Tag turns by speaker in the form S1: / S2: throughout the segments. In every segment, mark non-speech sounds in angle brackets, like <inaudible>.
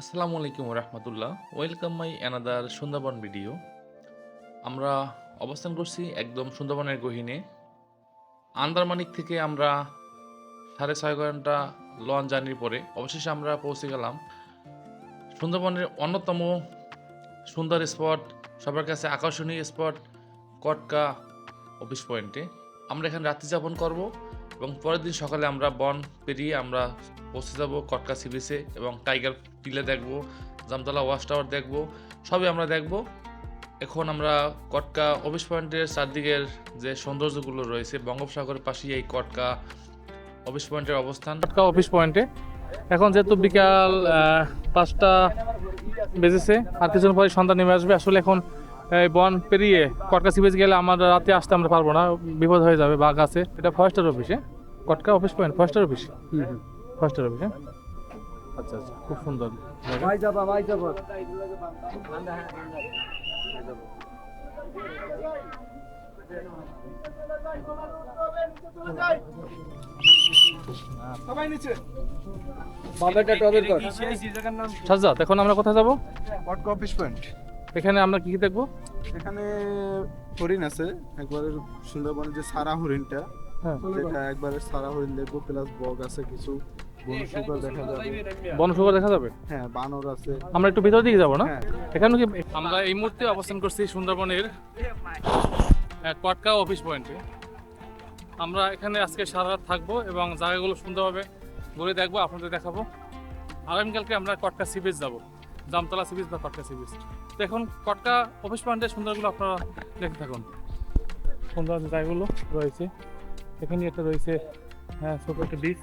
S1: আসসালামু আলাইকুম রহমতুল্লাহ welcome my another Sundarban video. আমরা অবস্থান করছি একদম সুন্দরবনের গহীনে। আন্দারমানিক থেকে আমরা সাড়ে ছয় ঘণ্টা লঞ্চ জার্নির পরে অবশেষে আমরা পৌঁছে গেলাম। সুন্দরবনের অন্যতম সুন্দর স্পট সবার কাছে আকর্ষণীয় স্পট কটকা অফিস পয়েন্টে আমরা এখানে রাত্রি যাপন করব। এবং পরের দিন সকালে আমরা বন পেরিয়ে আমরা পৌঁছে যাব কটকা সি বিচে এবং টাইগার টিলে দেখব, জামতলা ওয়াশ টাওয়ার দেখব, সবই আমরা দেখব। এখন আমরা কটকা অফিস পয়েন্টের চারদিকের যে সৌন্দর্যগুলো রয়েছে, বঙ্গোপসাগরের পাশেই এই কটকা অফিস পয়েন্টের অবস্থান।
S2: কটকা অফিস পয়েন্টে। এখন যেহেতু বিকাল পাঁচটা বেজেছে, আর কিছুক্ষণ পরে সন্ধ্যা নেমে আসবে। আসলে এখন এই বন পেরিয়ে কটকা সিবেজ গেলে আমরা রাতে আসতে আমরা পারব না বিপদ হয়ে যাবে বাঘ আছে। এটা ফরেস্টার অফিসে Katka office point forester office forester office হ্যাঁ আচ্ছা আচ্ছা খুব সুন্দর সাজ্জাদ এখন আমরা কোথায় যাব?
S3: কটকা অফিস পয়েন্ট
S2: এখানে আমরা কি কি দেখব?
S3: এখানে হরিণ আছে একবারে সুন্দরবনের যে সারা হরিণটা
S2: হ্যাঁ।
S3: যেটা একবারে সারা হরিণ দেখব প্লাস বগ আছে কিছু বনশুকর দেখা যাবে।
S2: বন দেখা যাবে?
S3: হ্যাঁ বানর আছে।
S2: আমরা একটু ভিতর দিকে যাব না?
S3: হ্যাঁ।
S2: এখানে কি আমরা এই মুহূর্তে অবস্থান করছি সুন্দরবনের কটকা অফিস পয়েন্টে আমরা এখানে আজকে সারা রাত থাকব এবং জায়গাগুলো সুন্দরভাবে ঘুরে দেখব আপনাদের দেখাবো। আগামীকালকে আমরা কটকা সি বিচ যাব। জামতলা সিবিচ বা কটকা সি তো এখন কটকা অফিস পয়েন্টের সুন্দরগুলো আপনারা দেখতে থাকুন। সুন্দর জায়গাগুলো রয়েছে। এখানে একটা রয়েছে হ্যাঁ ছোট একটা বিচ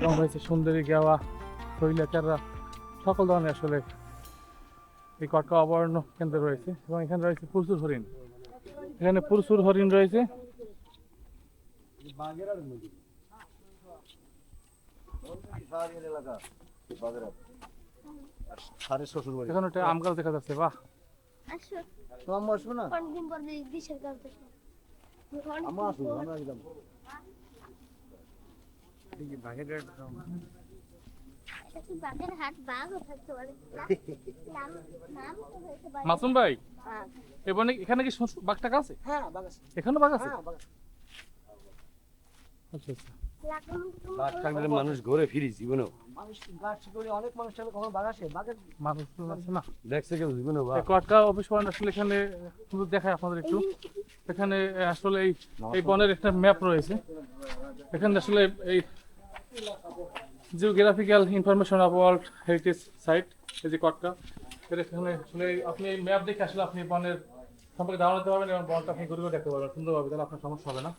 S2: এবং রয়েছে সুন্দরী গেওয়া শৈলাচাররা সকল ধরনের আসলে এই কটকা অভয়ারণ্য কেন্দ্র রয়েছে। এবং এখানে রয়েছে প্রচুর হরিণ। এখানে প্রচুর হরিণ রয়েছে।
S3: সারে শ্বশুর বাড়ি।
S2: এখানে একটা আম গাছ দেখা যাচ্ছে বাহ।
S4: আসো।
S3: আমরা আসব না?
S4: অনেকদিন পর দেশের কাজ দেখো।
S3: আমরা আসব আমরা একদম
S4: একটু বাঘের হাট বাঘও থাকতে পারে। নাম নাম তো হয়েছে বাঘ
S2: মাসুম ভাই
S4: বাঘ।
S2: এখানে এখানে কি শস্য- বাঘ টাকা আছে?
S5: হ্যাঁ বাঘ আছে।
S2: এখানে বাঘ আছে?
S5: হ্যাঁ বাঘ আছে।
S2: আচ্ছা আচ্ছা।
S6: বাঘ মানুষ ঘুরে ফিরি জীবনেও।
S2: কটকা অফিস পয়েন্ট আসলে এখানে দেখায় আপনাদের একটু। এখানে আসলে এই এই বনের একটা ম্যাপ রয়েছে। এখানে আসলে এই geographical information of world heritage site এই যে কটকা। এর এখানে আসলে আপনি এই ম্যাপ দেখে আসলে আপনি বনের সম্পর্কে ধারণা দিতে পারবেন এবং বনটা আপনি ঘুরে ঘুরে দেখতে পারবেন। সুন্দরভাবে তাহলে আপনার সমস্যা হবে না।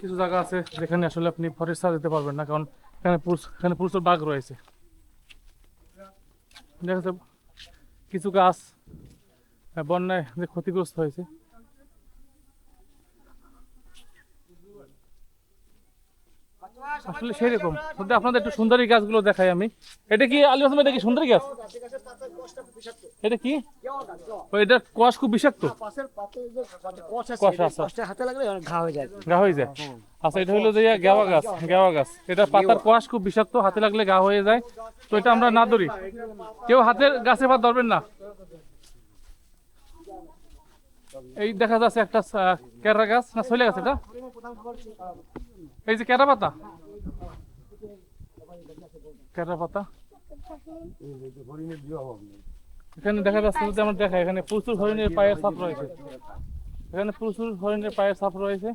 S2: কিছু জায়গা আছে যেখানে আসলে আপনি ফরেস্ট দিতে পারবেন না, কারণ এখানে এখানে প্রচুর বাঘ রয়েছে। দেখা কিছু গাছ বন্যায় যে ক্ষতিগ্রস্ত হয়েছে আসলে সেই রকম কিন্তু আপনাদের একটু সুন্দরী গাছগুলো দেখাই আমি। এটা কি এটা কি সুন্দরী গাছ? এটা কি? এটা কোয়াশ খুব বিষাক্ত।
S5: হয়ে যায়।
S2: হয়ে আচ্ছা এটা হলো যে গেওয়া গাছ গেওয়া গাছ। এটা পাতার কোয়াশ খুব বিষাক্ত, হাতে লাগলে গা হয়ে যায়। তো এটা আমরা না ধরি। কেউ হাতের গাছে ভাত ধরবেন না। এই দেখা যাচ্ছে একটা কেরা গাছ। না চলে গেছে এটা? এই যে কেরা পাতা? কেরা পাতা? এখানে দেখা যাচ্ছে আমরা দেখা এখানে প্রচুর হরিণের পায়ের ছাপ রয়েছে। এখানে প্রচুর হরিণের পায়ের ছাপ রয়েছে।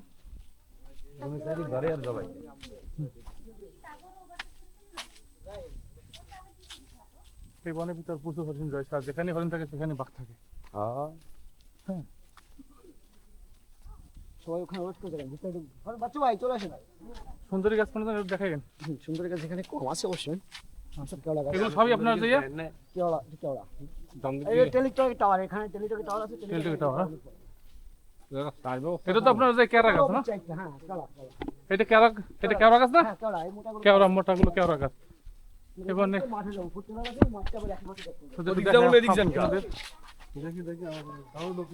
S2: এই বনের ভিতর প্রচুর হরিণ রয়েছে আর যেখানে হরিণ থাকে সেখানে বাঘ থাকে।
S6: হ্যাঁ।
S5: সবাই ওখানে ওয়েট করে থাকেন ভিতরে ঢুক- আরে ভাই চলে আসেন
S2: সুন্দরী গাছ কোনো দেখাইন
S5: হুম, সুন্দরী গাছ এখানে কম আছে অবশ্যই আচ্ছা কেওড়া গাছ।
S2: এগুলো সবই আপনার যে
S5: কেওড়া কেওড়া। এই টেলিটক টাওয়ার এখানে টেলিটক টাওয়ার আছে
S2: টেলিটক টাওয়ার, হ্যাঁ? এটা তো আপনার যে গাছ না?
S5: হ্যাঁ কেওড়া কেওড়া।
S2: এটা কেরা এটা কেওড়া গাছ না?
S5: হ্যাঁ কেওড়া মোটা
S2: কেওড়া কেওড়া। গাছ। এবার
S5: মাঠে যাব ফুটতে আছে মাঠটা আবার এক মাঠে দেখতে হবে।
S2: শুধু
S6: ওদিক
S2: একটু
S6: যাব না,
S3: দেখি দেখি তাও লোক?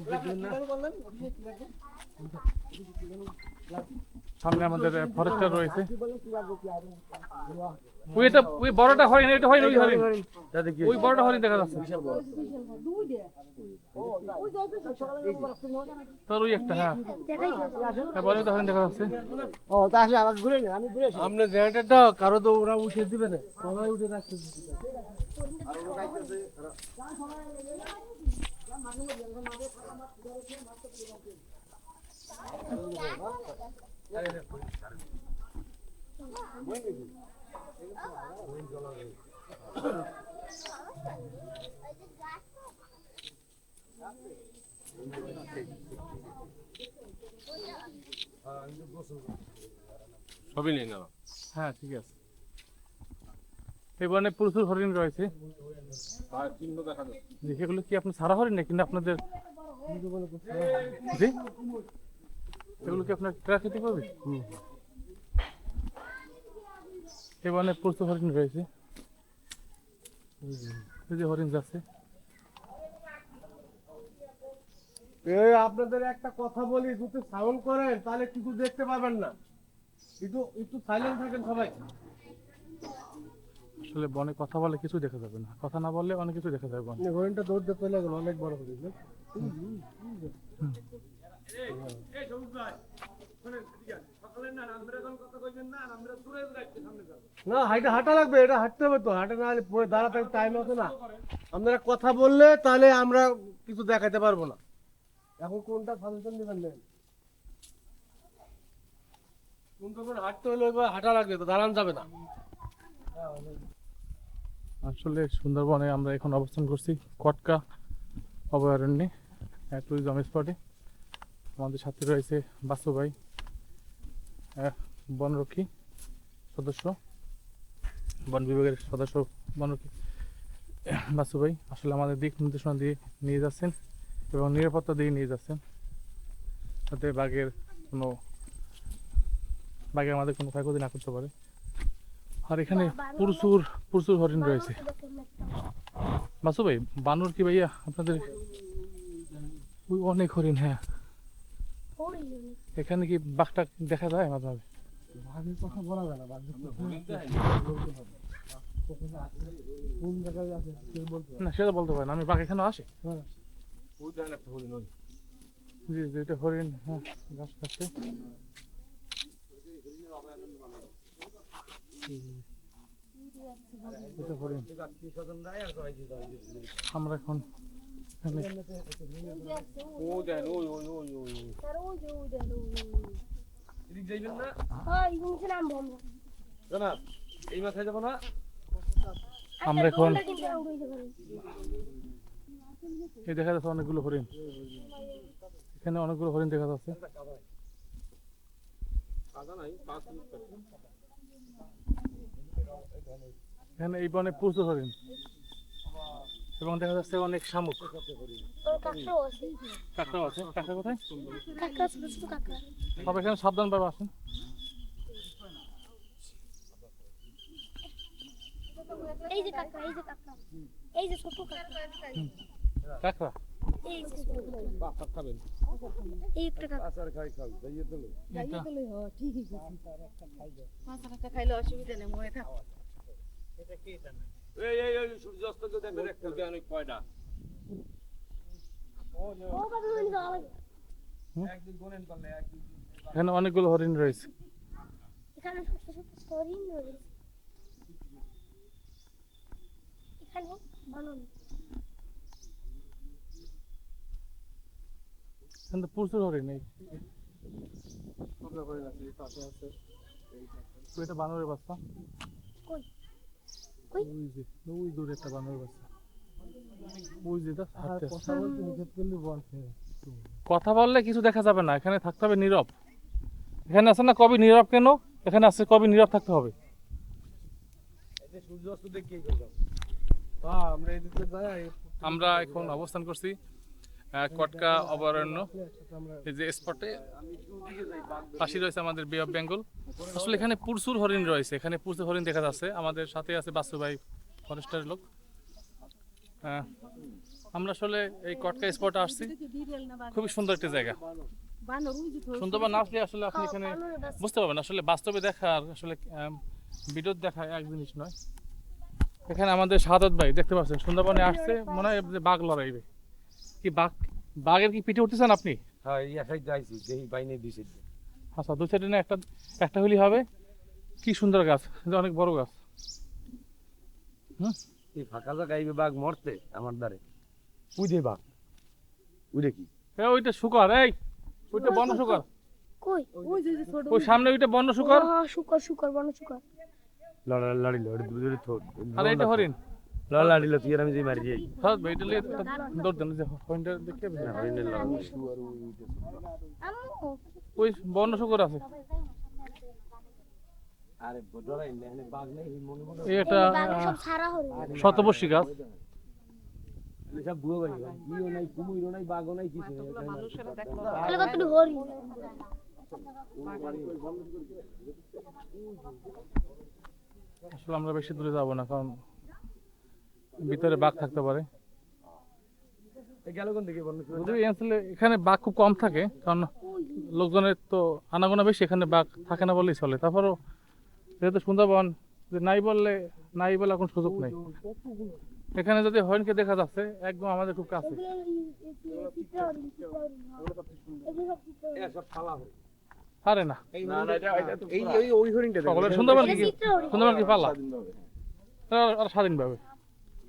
S2: সামনে আমাদের ফরেস্টার রয়েছে। ওই এটা ওই বড়টা হরিণ এটা হরিণ ওই হরিণ। ওই বড়টা হরিণ দেখা যাচ্ছে। তোর ওই একটা হ্যাঁ। হ্যাঁ বড় হরিণ দেখা যাচ্ছে।
S5: ও তা আসলে আমাকে ঘুরে নে আমি ঘুরে
S6: জেনারেটরটা কারও তো ওরা উঠে দিবে না। সবাই উঠে রাখতে সবই নেই না
S2: হ্যাঁ ঠিক আছে। প্রচুর হরিণ রয়েছে সেগুলো কি আপনার সারা হরিণ আপনাদের কি আপনার প্রচুর হরিণ রয়েছে যে হরিণ যাচ্ছে।
S6: আপনাদের একটা কথা বলি, যদি সাউন্ড করেন, তাহলে কিছু দেখতে পাবেন না। একটু একটু সাইলেন্ট থাকেন সবাই।
S2: আসলে বনে কথা বলে কিছু দেখা যাবে না। কথা না বললে অনেক কিছু দেখা যাবে বনে।
S6: হরিণটা দৌড় দিতে লাগল অনেক বড় হরিণ না? না হাইটা হাঁটা লাগবে এটা হাঁটতে হবে তো। হাঁটা না হলে পরে দাঁড়াতে টাইম আছে না। আপনারা কথা বললে তাহলে আমরা কিছু দেখাতে পারব না। এখন কোনটা সাজেশন দিবেন নেন কোনটা করে হাঁটতে হলে হাঁটা লাগবে তো দাঁড়ান যাবে না।
S2: আসলে সুন্দরবনে আমরা এখন অবস্থান করছি কটকা অভয়ারণ্যে ট্যুরিজম স্পটে আমাদের সাথে রয়েছে বাসু ভাই বনরক্ষী সদস্য, বন বিভাগের সদস্য বনরক্ষী। বাসু ভাই, আসলে আমাদের দিক নির্দেশনা দিয়ে নিয়ে যাচ্ছেন এবং নিরাপত্তা দিয়ে নিয়ে যাচ্ছেন। যাতে বাঘের কোনো বাঘে আমাদের কোনো ক্ষয়ক্ষতি না করতে পারে। আর এখানে প্রচুর প্রচুর হরিণ রয়েছে। বাসু ভাই বানর কি ভাইয়া আপনাদের? ওই অনেক হরিণ হ্যাঁ। এখানে কি বাঘটা দেখা যায় মাঝে মাঝে?
S6: ভাগের কথা বলা যায় না
S2: সেটা বলতে পারেন আমি বাঘ এখানে আসে।
S6: ওই হরিণ
S2: জি জি এটা হরিণ হ্যাঁ গাছ আমরা এখন আমরা এখন দেখা যাচ্ছে অনেকগুলো হরিণ। এখানে অনেকগুলো হরিণ দেখা যাচ্ছে। এখানে এই বনে প্রচুর হরিণ এবং দেখা যাচ্ছে অনেক শামুক।
S4: কাঁকড়াও আছে
S2: কাঁকড়া কোথায়। সব এখানে সাবধান ভাবে আসেন
S4: এই যে কাকড়া, এই যে কাকড়া। এই যে ছোট কাকড়া।
S2: কাঁকড়া
S4: এই যে।
S6: খাবেন
S4: লাগে।
S2: এখানে অনেকগুলো হরিণ রয়েছে।
S4: এখানে হরিণ রয়েছে। এখানে
S2: হরিণ এটা বানরের বাচ্চা? ওই দূরে একটা বানরের ওই। কথা বললে কিছু দেখা যাবে না এখানে থাকতে হবে নীরব। এখানে আছে না কবি নীরব কেন? এখানে আছে কবি নীরব থাকতে হবে।
S6: আমরা এদিকে যাই
S2: আমরা এখন অবস্থান করছি। কটকা অভয়ারণ্য এই যে স্পটে পাশে রয়েছে আমাদের বে অফ বেঙ্গল আসলে এখানে প্রচুর হরিণ রয়েছে এখানে প্রচুর হরিণ দেখা যাচ্ছে। আমাদের সাথে আছে বাসু ভাই ফরেস্টারের লোক। আহ, আমরা আসলে এই কটকা স্পটে আসছি। খুবই সুন্দর একটি জায়গা। সুন্দরবন না আসলে আসলে আপনি এখানে বুঝতে পারবেন আসলে বাস্তবে দেখা আর আসলে ভিডিও দেখা এক জিনিস নয়। এখানে আমাদের সাদত ভাই দেখতে পাচ্ছেন সুন্দরবনে আসছে মনে হয় বাঘ লড়াইবে। কি বাঘ বাঘের কি পিঠে উঠতেছেন আপনি?
S7: হ্যাঁ এই আশাই যাইছি যেই বাইনে দিছে
S2: আচ্ছা দু সাইডে না একটা একটা হলি হবে। কি সুন্দর গাছ অনেক বড় গাছ।
S7: এই ফাঁকা জায়গা এই বাঘ মরতে আমার দ্বারে। উইদে বাঘ। উইদে কি?
S2: এ ওইটা শুকর এই ওইটা বন্য শুকর।
S4: কই?
S8: ওই যে যে ছোট
S2: ওই সামনে ওইটা বন্য শুকর?
S4: হ্যাঁ শুকর শুকর বন শুকর।
S7: লড়া লড়ি লড়ি দুধের থোট
S2: আর এইটা হরিণ।
S7: তুই আর আমি যে মারি যাই।
S2: দৌড় দেন যে
S4: আম্মু
S2: ওই বন্য শুকর আছে।
S7: আরে বড়রা এখানে বাঘ নেই মনে মনে
S2: এই
S4: সব সারা হরিণ।
S2: শতবর্ষী গাছ।
S7: সব বুয়ো বাড়ি ইও নাই কুমিরও নাই বাঘও নাই কিছু নেই। এখানে।
S8: মানুষেরা
S4: তাহলে কতটুকু হরিণ?
S2: আসলে আমরা বেশি দূরে যাব না কারণ ভিতরে বাঘ থাকতে পারে। এখানে বাঘ খুব কম থাকে কারণ লোকজনের তো আনাগোনা বেশি এখানে বাঘ থাকে না বললেই চলে। তারপরও যেহেতু সুন্দরবন যে নাই বললে নাই বলে এখন সুযোগ নেই। এখানে যদি হরিণকে দেখা যাচ্ছে একদম আমাদের খুব কাছে।
S7: সব
S2: পারে না। সুন্দরবন কি? সুন্দরবন কি পাল্লা আর স্বাধীনভাবে।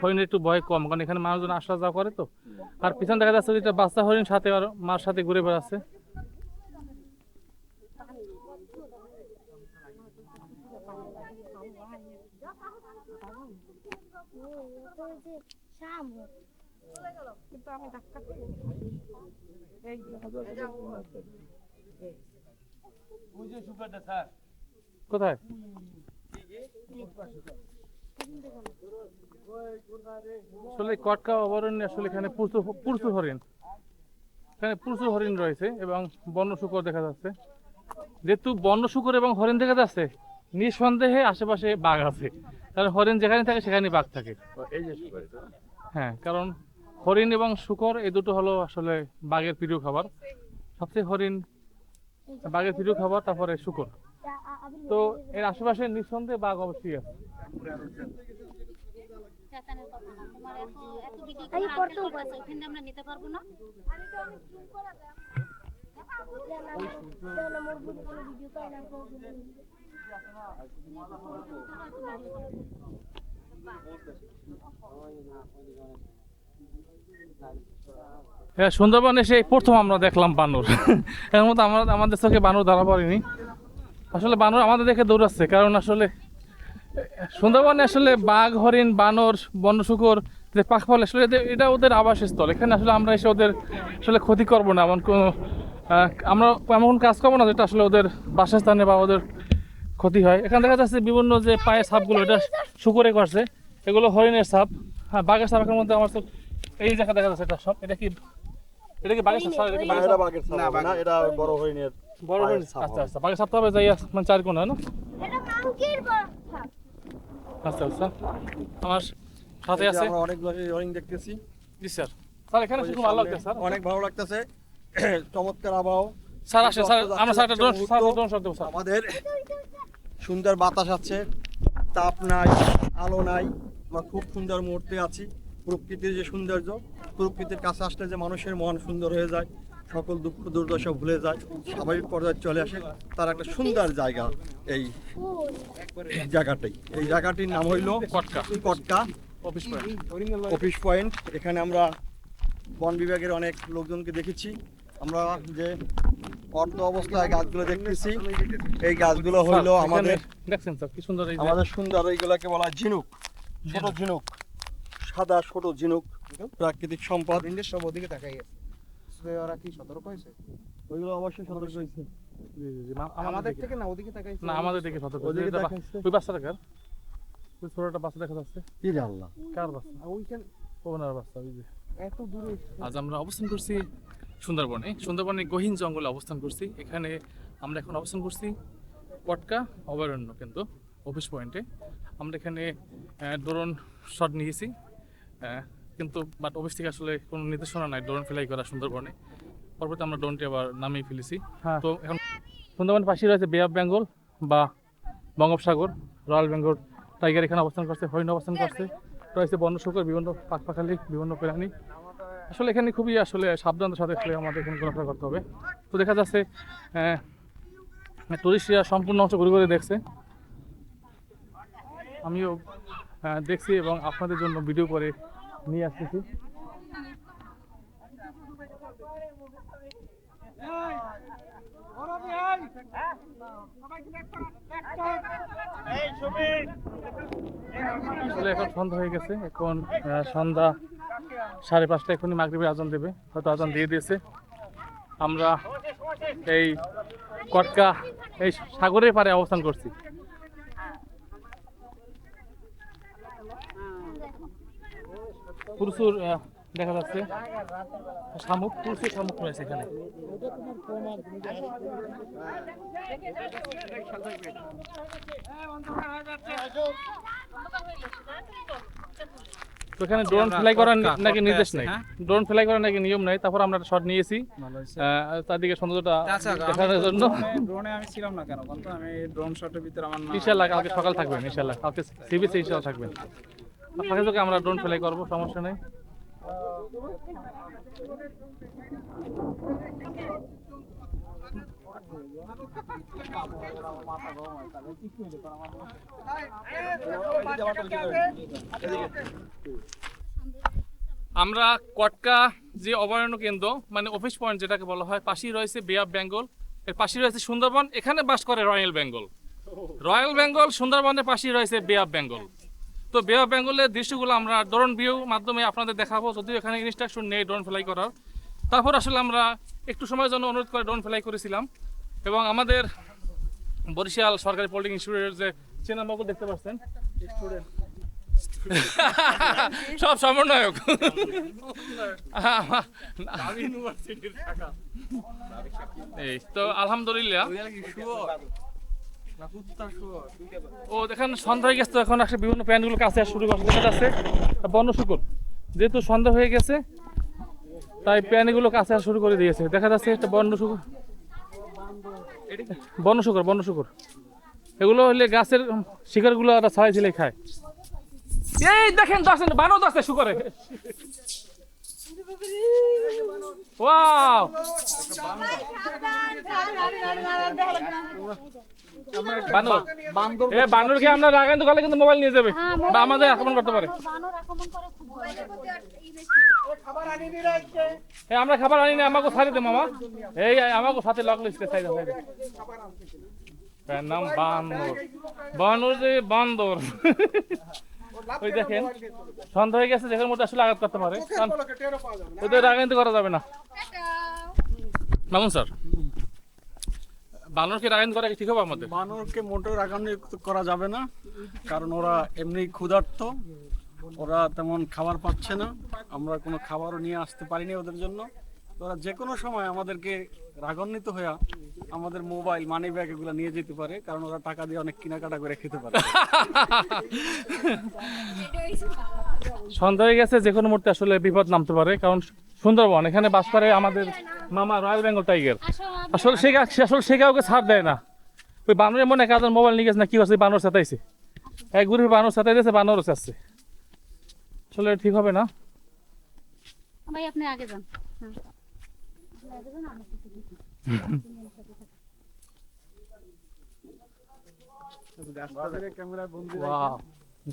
S2: হরিণের একটু ভয় কম, কারণ এখানে মানুষজন আসা যাওয়া করে তো। আর পিছন দেখা যাচ্ছে যেটা বাচ্চা হরিণ সাথে আর মার সাথে ঘুরে বেড়াচ্ছে। কোথায়? আসলে কটকা অভয়ারণ্যে আসলে এখানে প্রচুর প্রচুর হরিণ। এখানে প্রচুর হরিণ রয়েছে এবং বন্য শুকর দেখা যাচ্ছে। যেহেতু বন্য শুকর এবং হরিণ দেখা যাচ্ছে নিঃসন্দেহে আশেপাশে বাঘ আছে। কারণ হরিণ যেখানে থাকে সেখানে বাঘ থাকে। হ্যাঁ কারণ হরিণ এবং শুকর এই দুটো হলো আসলে বাঘের প্রিয় খাবার। সবচেয়ে হরিণ বাঘের প্রিয় খাবার তারপরে শুকর। তো এর আশেপাশে নিঃসন্দেহে বাঘ অবশ্যই আছে।
S4: এই পড়তেও পারে
S9: ওখানে আমরা নিতে পারব না?
S4: ভিডিও করে না
S2: হ্যাঁ সুন্দরবন এসে প্রথম আমরা দেখলাম বানর। এর মতো আমরা আমাদের চোখে বানর ধরা পড়েনি। আসলে বানর আমাদের দেখে দৌড়াচ্ছে কারণ আসলে সুন্দরবনে আসলে বাঘ হরিণ বানর বন্য শুকর যে পাখ আসলে এটা ওদের আবাসস্থল। এখানে আসলে আমরা এসে ওদের আসলে ক্ষতি করব না এমন কোনো আমরা এমন কাজ করব না যেটা আসলে ওদের বাসস্থানে বা ওদের ক্ষতি হয়। এখানে দেখা যাচ্ছে বিভিন্ন যে পায়ের সাপগুলো এটা শুকুরে করছে। এগুলো হরিণের সাপ হ্যাঁ বাঘের সাপের মধ্যে আমার তো এই জায়গা দেখা যাচ্ছে এটা সব। এটা কি এটা কি বাঘের সাপ এটা সাপ?
S3: বড় হরিণের
S2: বড় হরিণ। আচ্ছা আচ্ছা বাঘের সাপ তো হবে যাই মানে চার কোণ হয় না?
S4: এটা মাংকির বড়
S2: আচ্ছা আচ্ছা। আমার সাথে আছে
S3: আমরা অনেক হরিণ দেখতেছি।
S2: জি স্যার। স্যার এখানে খুব ভালো লাগছে স্যার।
S3: অনেক ভালো লাগতেছে। <clears throat> চমৎকার আবহাওয়া।
S2: স্যার আসে স্যার। আমরা স্যার একটা ড্রোন
S3: মুহূর্ত।
S2: স্যার ড্রোন শট দেবো স্যার।
S3: আমাদের সুন্দর বাতাস আছে। তাপ নাই আলো নাই। আমরা খুব সুন্দর মুহূর্তে আছি। প্রকৃতির যে সৌন্দর্য প্রকৃতির কাছে আসলে যে মানুষের মন সুন্দর হয়ে যায়। সকল দুঃখ দুর্দশা ভুলে যায় স্বাভাবিক পর্যায়ে চলে আসে। তার একটা সুন্দর জায়গা এই জায়গাটাই এই জায়গাটির নাম হইল
S2: Katka.
S3: Katka
S2: office point
S3: office point. এখানে আমরা বন বিভাগের অনেক লোকজনকে দেখেছি। আমরা যে অর্ধ অবস্থায় গাছগুলো দেখতেছি এই গাছগুলো হইল আমাদের
S2: দেখছেন স্যার কি সুন্দর এই
S3: আমাদের সুন্দর এইগুলাকে বলা হয় ঝিনুক। ছোট ঝিনুক। সাদা ছোট ঝিনুক প্রাকৃতিক সম্পদ।
S6: হরিণের সব ওদিকে তাকাই আছে। ওরা কি সতর্ক হয়েছে?
S3: ওইগুলো অবশ্যই সতর্ক হয়েছে।
S2: জি জি জি
S3: আমাদের থেকে না? ওদিকে
S2: না আমাদের দিকে ফটো
S3: ওদিকে
S2: ওই ওই ছোটটা বাচ্চা দেখা যাচ্ছে।
S3: কি আল্লাহ।
S2: কার বাচ্চা?
S3: ওইখানে
S2: ওনার বাচ্চা ওই যে।
S3: এত দূরে
S2: আজ আমরা অবস্থান করছি সুন্দরবনে। সুন্দরবনে গহীন জঙ্গলে অবস্থান করছি। এখানে আমরা এখন অবস্থান করছি পটকা অভয়ারণ্য কিন্তু অফিস পয়েন্টে আমরা এখানে ড্রোন শট নিয়েছি। কিন্তু বাট অফিস থেকে আসলে কোনো নির্দেশনা নাই ড্রোন ফ্লাই করা সুন্দরবনে। পরবর্তী আমরা ড্রোনটি আবার নামিয়ে ফেলেছি। তো এখন সুন্দরবনের পাশে রয়েছে বে অফ বেঙ্গল বা বঙ্গোপসাগর রয়্যাল বেঙ্গল টাইগার এখানে অবস্থান করছে হরিণ অবস্থান করছে। রয়েছে বন্য শুকর বিভিন্ন পাখপাখালি বিভিন্ন প্রাণী। আসলে এখানে খুবই আসলে সাবধানতার সাথে আসলে আমাদের এখানে ঘোরাফেরা করতে হবে। তো দেখা যাচ্ছে টুরিস্টরা সম্পূর্ণ অংশ ঘুরে ঘুরে দেখছে। আমিও দেখছি এবং আপনাদের জন্য ভিডিও করে নিয়ে আসতেছি। আসলে এখন সন্ধ্যা হয়ে গেছে। এখন সন্ধ্যা সাড়ে পাঁচটা এখনই মাগরিবের আজান দেবে। হয়তো আজান দিয়ে দিয়েছে। আমরা এই কটকা, এই সাগরের পারে অবস্থান করছি। প্রচুর দেখা যাচ্ছে। শামুক প্রচুর শামুক রয়েছে এখানে। তো এখানে ড্রোন ফ্লাই করার নাকি নির্দেশ নেই? ড্রোন ফ্লাই করার নাকি নিয়ম নাই? তারপর আমরা শট নিয়েছি। চারদিকে সৌন্দর্যটা দেখানোর জন্য।
S9: ড্রোনে আমি ছিলাম না কেন? আমি ড্রোন শটের ভিতরে আমার না
S2: ইনশাল্লাহ কালকে সকাল থাকবেন ইনশাল্লাহ। কালকে সি বিচে ইনশাল্লাহ থাকবেন। আমরা ড্রোন করব, সমস্যা নেই। আমরা কটকা যে অভয়ারণ্য কেন্দ্র মানে অফিস পয়েন্ট যেটাকে বলা হয়, পাশেই রয়েছে বে অফ বেঙ্গল এর পাশেই রয়েছে সুন্দরবন, এখানে বাস করে রয়্যাল বেঙ্গল রয়্যাল বেঙ্গল সুন্দরবনের পাশেই রয়েছে বে অফ বেঙ্গল তো বে অফ বেঙ্গলের দৃশ্যগুলো আমরা ড্রোন ভিউ মাধ্যমে আপনাদের দেখাবো। যদিও এখানে ইনস্ট্রাকশন নেই ড্রোন ফ্লাই করার। তারপর আসলে আমরা একটু সময়ের জন্য অনুরোধ করে ড্রোন ফ্লাই করেছিলাম। এবং আমাদের বরিশাল সরকারি পলিটিক ইনস্টিটিউটের যে চেনামগল দেখতে পাচ্ছেন? সব সমন্বয়ক। এই তো আলহামদুলিল্লাহ। ও, দেখেন, সন্ধ্যা হয়ে গেছে, এখন আসলে বিভিন্ন প্যান্টগুলো কাছে শুরু করছে, দেখা যাচ্ছে বন্য শুকুর যেহেতু সন্ধ্যা হয়ে গেছে, তাই প্যানগুলো কাছে শুরু করে দিয়েছে। দেখা যাচ্ছে একটা বন্য শুকুর। বন্য শুকুর বন্য শুকুর। এগুলো হলে গাছের শিকারগুলো ওরা ছাড়াই ছিলে খায়। এই দেখেন, দশ বানর দশটা শুকরে। ওয়াও বানর। এ বানরকে আমরা রাগান্ত গেলে কিন্তু মোবাইল নিয়ে যাবে। বা আমাদের আক্রমণ করতে পারে। আমরা খাবার আনি না আমাকে ছাড়ি দে মামা। এই আমাকে সাথে লগ লিস্টে ছাই দে ছাই দে এর নাম বানর। বানর যে বান্দর। ওই দেখেন সন্ধ্যা হয়ে গেছে দেখের মধ্যে আসলে আঘাত করতে পারে। কারণ ওদের রাগান্ত করা যাবে না। মামুন স্যার বানরকে রাগান্ত করা ঠিক হবে আমাদের?
S9: বানরকে মোটেও রাগানো করা যাবে না কারণ ওরা এমনি ক্ষুধার্ত ওরা তেমন খাবার পাচ্ছে না। আমরা কোনো খাবারও নিয়ে আসতে পারিনি ওদের জন্য। ওরা যে কোনো সময় আমাদেরকে রাগান্বিত হয়ে আমাদের মোবাইল মানি ব্যাগ এগুলো নিয়ে যেতে পারে কারণ ওরা টাকা দিয়ে অনেক কেনাকাটা করে খেতে পারে।
S2: সন্ধ্যা হয়ে গেছে যে কোনো মুহূর্তে আসলে বিপদ নামতে পারে কারণ সুন্দরবন এখানে বাস করে আমাদের মামা রয়্যাল বেঙ্গল টাইগার। আসলে সে আসলে সে কাউকে ছাড় দেয় না। ওই বানরের মনে কাজের মোবাইল নিয়ে গেছে না কি করছে বানর সাথাইছে এক গ্রুপে বানর সাথাই দিয়েছে বানরও চাচ্ছে আসলে ঠিক হবে না।
S4: ভাই আপনি আগে যান।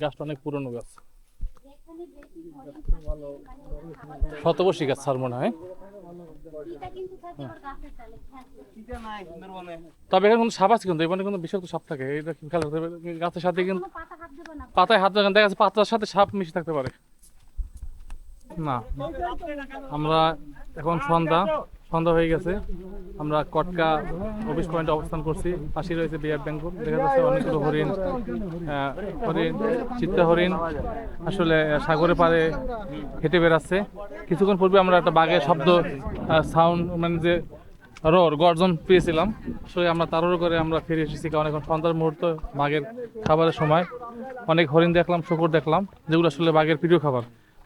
S2: গাছটা অনেক পুরনো গাছ। শতবর্ষী গাছ স্যার মনে হয়?
S4: এটা।
S2: তবে এখানে কিন্তু সাপ আছে কিন্তু? এখানে কিন্তু বিষাক্ত সাপ থাকে? এই খেয়াল করতে হবে? গাছের সাথে কিন্তু
S4: কোনো
S2: পাতায় হাত লাগান দেখা যাচ্ছে পাতার সাথে সাপ মিশে থাকতে পারে। না। আমরা এখন সন্ধ্যা। সন্ধ্যা হয়ে গেছে। আমরা কটকা অফিস পয়েন্টে অবস্থান করছি। পাশে রয়েছে বিআর বেঙ্গল দেখা যাচ্ছে অনেকগুলো হরিণ হরিণ চিত্তা হরিণ আসলে সাগরে পারে হেঁটে বেড়াচ্ছে। কিছুক্ষণ পূর্বে আমরা একটা বাঘের শব্দ সাউন্ড মানে যে রোর, গর্জন পেয়েছিলাম। আসলে আমরা তাড়াহুড়ো করে আমরা ফিরে এসেছি, কারণ এখন সন্ধ্যার মুহূর্ত বাঘের খাবারের সময়। অনেক হরিণ দেখলাম, শুকর দেখলাম, যেগুলো আসলে বাঘের প্রিয় খাবার।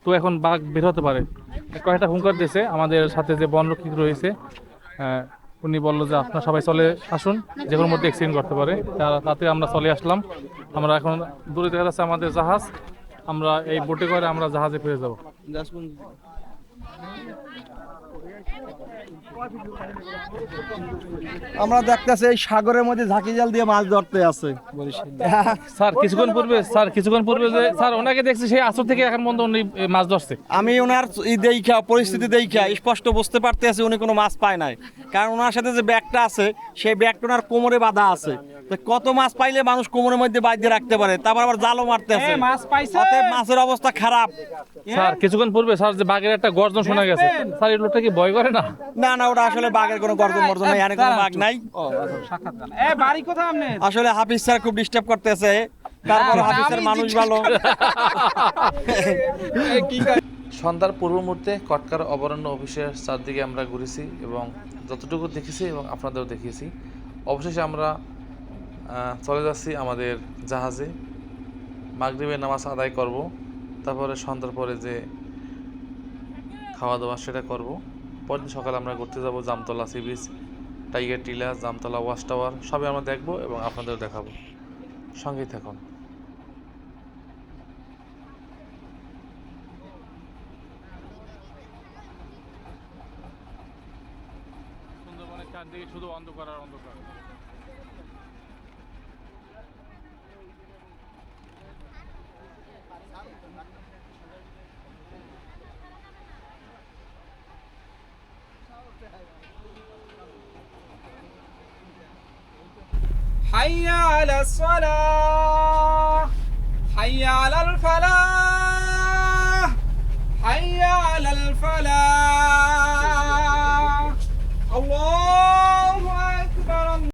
S2: তো এখন বাঘ বের হতে পারে। কয়েকটা হুঙ্কার দিয়েছে। আমাদের সাথে যে বনরক্ষী রয়েছে উনি বলল যে, আপনার সবাই চলে আসুন যে কোনো মধ্যে অ্যাক্সিডেন্ট করতে পারে। তাতে আমরা চলে আসলাম। আমরা এখন দূরে দেখা যাচ্ছে আমাদের জাহাজ। আমরা এই বোটে করে আমরা জাহাজে ফিরে যাব।
S3: আমরা দেখতেছি এই সাগরের মধ্যে ঝাঁকি জাল দিয়ে মাছ ধরতে আছে।
S2: স্যার কিছুক্ষণ পূর্বে স্যার কিছুক্ষণ পূর্বে যে স্যার ওনাকে দেখছি সেই আসর থেকে এখন পর্যন্ত উনি মাছ ধরছে।
S3: আমি ওনার দেখা পরিস্থিতি দেখা স্পষ্ট বুঝতে পারতেছি উনি কোনো মাছ পায় নাই। কারণ ওনার সাথে যে ব্যাগটা আছে সেই ব্যাগটা ওনার কোমরে বাঁধা আছে। তো কত মাছ পাইলে মানুষ কোমরের মধ্যে বাঁধিয়ে রাখতে পারে? তারপর আবার জালও মারতে আছে অতএব মাছের অবস্থা খারাপ।
S2: স্যার কিছুক্ষণ পূর্বে স্যার যে বাঘের একটা গর্জন শোনা গেছে। স্যার এই লোকটা কি ভয় করে না?
S3: না না ওটা আসলে বাঘের কোনো গর্জন মর্জন নাই এখানে কোনো বাঘ নাই। আসলে হাফিজ স্যার খুব ডিস্টার্ব করতেছে। তারপর হাফিজের মানুষ ভালো। <laughs>
S1: সন্ধ্যার পূর্ব মুহূর্তে কটকার অবরণ্য অফিসের চারদিকে আমরা ঘুরেছি এবং যতটুকু দেখেছি এবং আপনাদেরও দেখিয়েছি। অবশেষে আমরা আহ, চলে যাচ্ছি আমাদের জাহাজে। মাগরিবের নামাজ আদায় করব। তারপরে সন্ধ্যার পরে যে খাওয়া দাওয়া সেটা করব। পরদিন সকালে আমরা ঘুরতে যাব জামতলা সি বিচ, টাইগার টিলা জামতলা ওয়াশ টাওয়ার, সবই আমরা দেখব এবং আপনাদেরও দেখাবো। সঙ্গেই থাকুন।
S2: চারদিকে শুধু অন্ধকার আর অন্ধকার।